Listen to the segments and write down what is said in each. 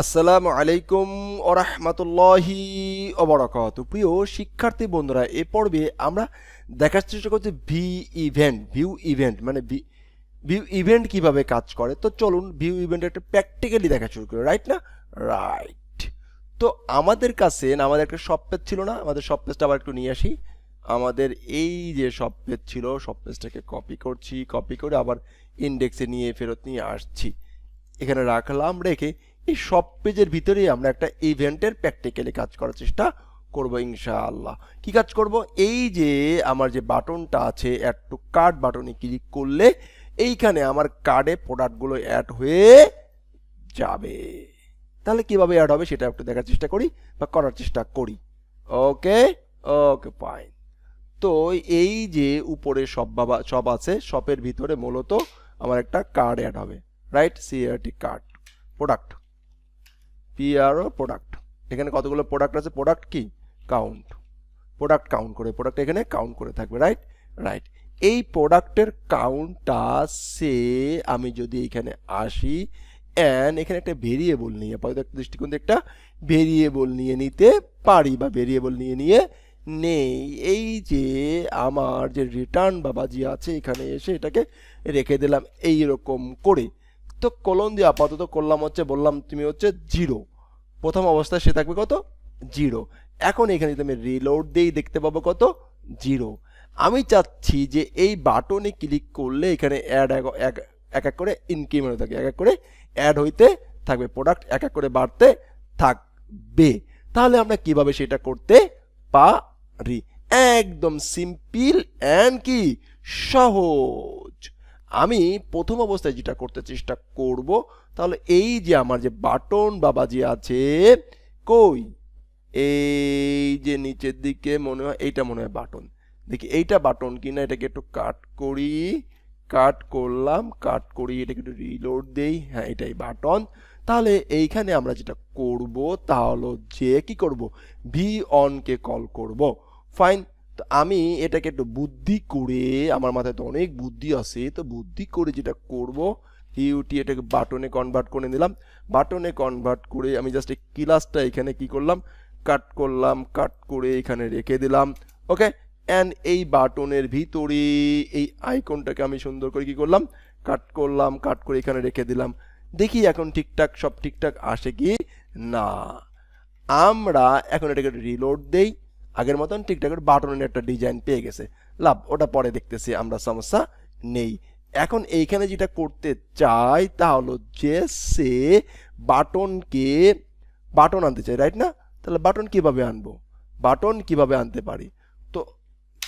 আসসালামু আলাইকুম ওরহমতুল্লাহি ওবরাকাত প্রিয় শিক্ষার্থী বন্ধুরা, এ পর্বে আমরা দেখার চেষ্টা করছি ভি ইভেন্ট, ভিউ ইভেন্ট মানে ভিউ ইভেন্ট কীভাবে কাজ করে। তো চলুন ভিউ ইভেন্ট একটা প্র্যাকটিক্যালি দেখা শুরু করি, রাইট না? রাইট। তো আমাদের কাছে না আমাদের একটা সব পেজ ছিল না, আমাদের সব পেজটা আবার একটু নিয়ে আসি। আমাদের এই যে সব পেজ ছিল, সব পেজটাকে কপি করছি কপি করে আবার ইন্ডেক্সে নিয়ে ফেরত নিয়ে আসছি। এখানে রাখলাম, রেখে এই সব পেজের ভিতরেই আমরা একটা ইভেন্টের প্র্যাকটিক্যালি কাজ করার চেষ্টা করব, ইনশাআল্লাহ। কি কাজ করব? এই যে আমার যে বাটনটা আছে অ্যাড টু কার্ড বাটনে ক্লিক করলে এইখানে আমার কার্ডে প্রোডাক্টগুলো অ্যাড হয়ে যাবে। তাহলে কীভাবে অ্যাড হবে সেটা একটু দেখার চেষ্টা করি বা করার চেষ্টা করি। ওকে? ওকে ফাইন তো এই যে উপরে সব বাবা, সব আছে শপের ভিতরে মূলত আমার একটা কার্ড অ্যাড হবে। Right CRT cart product PRO product এখানে কতগুলো প্রোডাক্ট আছে? প্রোডাক্ট কি? কাউন্ট প্রোডাক্ট কাউন্ট করে। প্রোডাক্ট এখানে কাউন্ট করে থাকবে রাইট রাইট এই প্রোডাক্টের কাউন্টটা সে আমি যদি এখানে আসি অ্যান্ড এখানে একটা ভেরিয়েবল নিয়ে, আপাতত একটা দৃষ্টিকোণ একটা ভেরিয়েবল নিয়ে নিতে পারি বা ভেরিয়েবল নিয়ে নিয়ে নেই। এই যে আমার যে রিটার্ন বাবাজি আছে, এখানে এসে এটাকে রেখে দিলাম এই রকম করে। তো কলন দিয়ে আপাতত করলাম হচ্ছে, বললাম তুমি হচ্ছে জিরো প্রথম অবস্থায় সে থাকবে কত? জিরো এখন এখানে আমি রিলোড দিই দেখতে পাবো কত? জিরো আমি চাচ্ছি যে এই বাটনে ক্লিক করলে এখানে অ্যাড এক এক করে ইনক্রিমেন্ট থাকে, এক এক করে অ্যাড হইতে থাকবে প্রোডাক্ট এক এক করে বাড়তে থাকবে। তাহলে আমরা কীভাবে সেটা করতে পারি? একদম সিম্পল অ্যান্ড কি? সহজ। আমি প্রথম অবস্থায় যেটা করতে চেষ্টা করব, তাহলে এই যে আমার যে বাটন বাবাজি আছে, কই? এই যে নিচের দিকে মনে হয়, এইটা মনে হয় বাটন। দেখি, এইটা বাটন কিনা, এটাকে একটু কাট করি। কাট করলাম, কাট করি, এটাকে একটু রিলোড দেই। হ্যাঁ এটাই বাটন। তাহলে এইখানে আমরা যেটা করব, তা হলো যে কি করব? ভি অনকে কল করব। ফাইন তো আমি এটাকে একটু বুদ্ধি করে, আমার মাথায় তো অনেক বুদ্ধি আছে, তো বুদ্ধি করে যেটা করব ইউটি এটাকে বাটনে কনভার্ট করে নিলাম। বাটনে কনভার্ট করে আমি জাস্ট এই ক্লাসটা এখানে কি করলাম? কাট করলাম কাট করে এখানে রেখে দিলাম ওকে অ্যান্ড এই বাটনের ভিতরে এই আইকনটাকে আমি সুন্দর করে কি করলাম? কাট করলাম কাট করে এখানে রেখে দিলাম। দেখি এখন ঠিকঠাক, সব ঠিকঠাক আসে কি? না। আমরা এখন এটাকে রিলোড দেই। আগের মতন ঠিকঠাক বাটনের একটা ডিজাইন পেয়ে গেছে। লাভ, ওটা পরে দেখতেছি, আমরা সমস্যা নেই। এখন এইখানে যেটা করতে চাই তা হলো যে সে বাটনকে, বাটন আনতে চাই রাইট না? তাহলে বাটন কীভাবে আনব? বাটন কীভাবে আনতে পারি? তো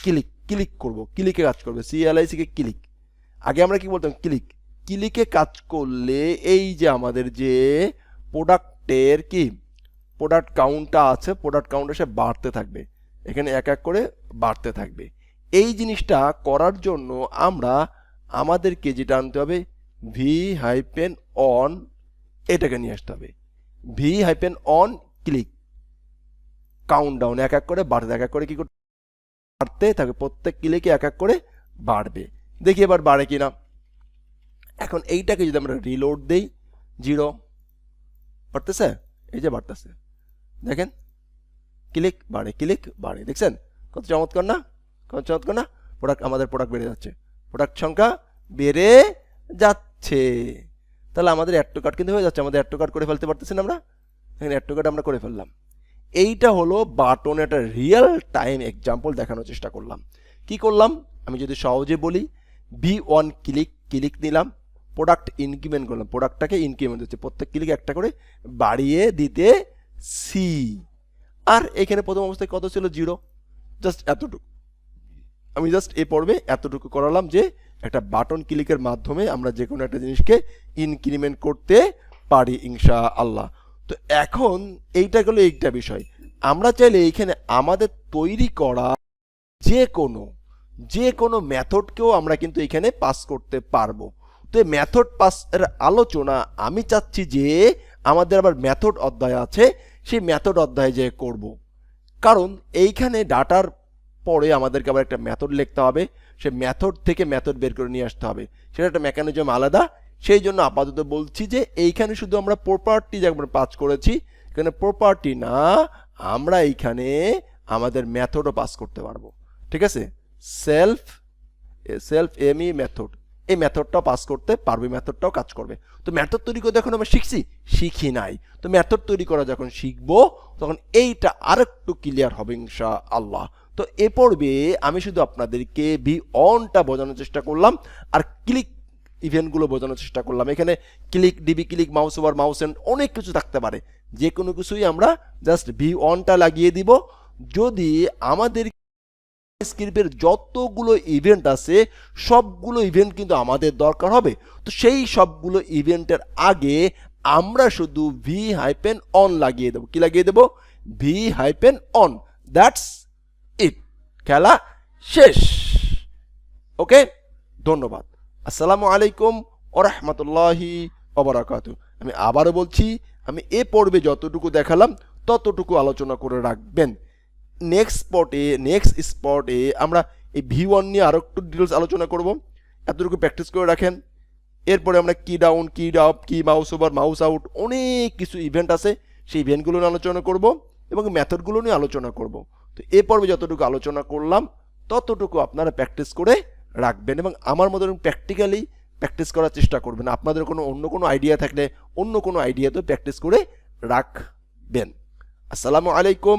ক্লিক ক্লিক করব, ক্লিকে কাজ করবে সিএলআইসিকে ক্লিক। আগে আমরা কি বলতাম? ক্লিক। ক্লিকে কাজ করলে এই যে আমাদের যে প্রোডাক্টের কি প্রোডাক্ট কাউন্টটা আছে প্রোডাক্ট কাউন্ট সে বাড়তে থাকবে। এখানে এক এক করে বাড়তে থাকবে। এই জিনিসটা করার জন্য আমরা আমাদেরকে যেটা আনতে হবে ভি হাইপেন অন এটাকে নিয়ে আসতে হবে। V hyphen on click count down এক এক করে বাড়তে, এক এক করে কি করতে, বাড়তে থাকবে প্রত্যেক ক্লিকে এক এক করে বাড়বে। দেখি এবার বাড়ে কি না এখন এইটাকে যদি আমরা রিলোড দেই জিরো বাড়তেছে? এই যে বাড়তেছে। দেখেন ক্লিক, বাড়ে ক্লিক, বাড়ে, দেখছেন? কত চমৎকার না? কত চমৎকার না? প্রোডাক্ট আমাদের প্রোডাক্ট বেড়ে যাচ্ছে। প্রোডাক্ট সংখ্যা বেড়ে যাচ্ছে। তাহলে আমাদের অ্যাড টু কার্ড কিন্তু হয়ে যাচ্ছে। আমাদের অ্যাড টু কার্ড করে ফেলতে পারতেছি না আমরা? এখানে অ্যাড টু কার্ড আমরা করে ফেললাম। এইটা হলো বাটন একটা রিয়েল টাইম এক্সাম্পল দেখানোর চেষ্টা করলাম। কি করলাম? আমি যদি সহজে বলি বি ওয়ান ক্লিক ক্লিক নিলাম প্রোডাক্ট ইনক্রিমেন্ট করলাম। প্রোডাক্টটাকে ইনক্রিমেন্ট হচ্ছে প্রত্যেক ক্লিক একটা করে বাড়িয়ে দিতে সি আর এখানে প্রথম অবস্থায় কত ছিল? জিরো। জাস্ট এতটুকু। আমি জাস্ট এ পর্বে এতটুকু করালাম যে একটা বাটন ক্লিকের মাধ্যমে আমরা যে কোনো একটা জিনিসকে ইনক্রিমেন্ট করতে পারি ইনশা আল্লাহ তো এখন এইটা গেলো এইটা বিষয়। আমরা চাইলে এইখানে আমাদের তৈরি করা যে কোনো যে কোনো মেথডকেও আমরা কিন্তু এখানে পাস করতে পারব। তো এই মেথড পাসের আলোচনা আমি চাচ্ছি যে আমাদের আবার ম্যাথড অধ্যায় আছে, সেই ম্যাথড অধ্যায়ে যে করব। কারণ এইখানে ডাটার পরে আমাদেরকে আবার একটা ম্যাথড লিখতে হবে, সে ম্যাথড থেকে ম্যাথড বের করে নিয়ে আসতে হবে। সেটা একটা মেকানিজম আলাদা। সেই জন্য আপাতত বলছি যে এইখানে শুধু আমরা প্রপার্টি যেমন পাস করেছি, এখানে প্রপার্টি না, আমরা এইখানে আমাদের ম্যাথডও পাস করতে পারব। ঠিক আছে? সেলফ সেলফ এমই মেথড এই মেথডটাও পাস করতে পারবে মেথডটাও কাজ করবে। তো মেথড তৈরি করতে এখন আমরা শিখছি, শিখি নাই। তো মেথড তৈরি করা যখন শিখব, তখন এইটা আরেকটু ক্লিয়ার হবে ইনশা আল্লাহ তো এ পর্বে আমি শুধু আপনাদেরকে ভি অনটা বোঝানোর চেষ্টা করলাম, আর ক্লিক ইভেন্টগুলো বোঝানোর চেষ্টা করলাম। এখানে click DB click mouse over mouse end অনেক কিছু থাকতে পারে। যে কোনো কিছুই আমরা জাস্ট ভি অনটা লাগিয়ে দিব। যদি আমাদের স্ক্রিপ্টের যতগুলো ইভেন্ট আছে, সবগুলো ইভেন্ট কিন্তু আমাদের দরকার হবে। তো সেই সবগুলো ইভেন্টের আগে আমরা শুধু ভি হাইপেন অন লাগিয়ে দেবো। কি লাগিয়ে দেবো? V hyphen on that's it খেলা শেষ। ওকে? ধন্যবাদ। আসসালামু আলাইকুম ওরহমতুল্লাহি ওবরাকাত আমি আবারও বলছি, আমি এ পর্বে যতটুকু দেখালাম, ততটুকু আলোচনা করে রাখবেন। নেক্সট স্পটে নেক্সট স্পটে আমরা এই ভি ওয়ান নিয়ে আরও একটু ডিটেলস আলোচনা করব। এতটুকু প্র্যাকটিস করে রাখেন। এরপরে আমরা কি ডাউন কি আপ কি মাউস ওভার মাউস আউট অনেক কিছু ইভেন্ট আছে। সেই ইভেন্টগুলো নিয়ে আলোচনা করব এবং মেথডগুলো নিয়ে আলোচনা করব। তো এ পর্বে যতটুকু আলোচনা করলাম, ততটুকু আপনারা প্র্যাকটিস করে রাখবেন এবং আমার মতো প্র্যাকটিক্যালি প্র্যাকটিস করার চেষ্টা করবেন। আপনাদের কোনো অন্য কোনো আইডিয়া থাকলে অন্য কোনো আইডিয়াতে প্র্যাকটিস করে রাখবেন। আসসালামু আলাইকুম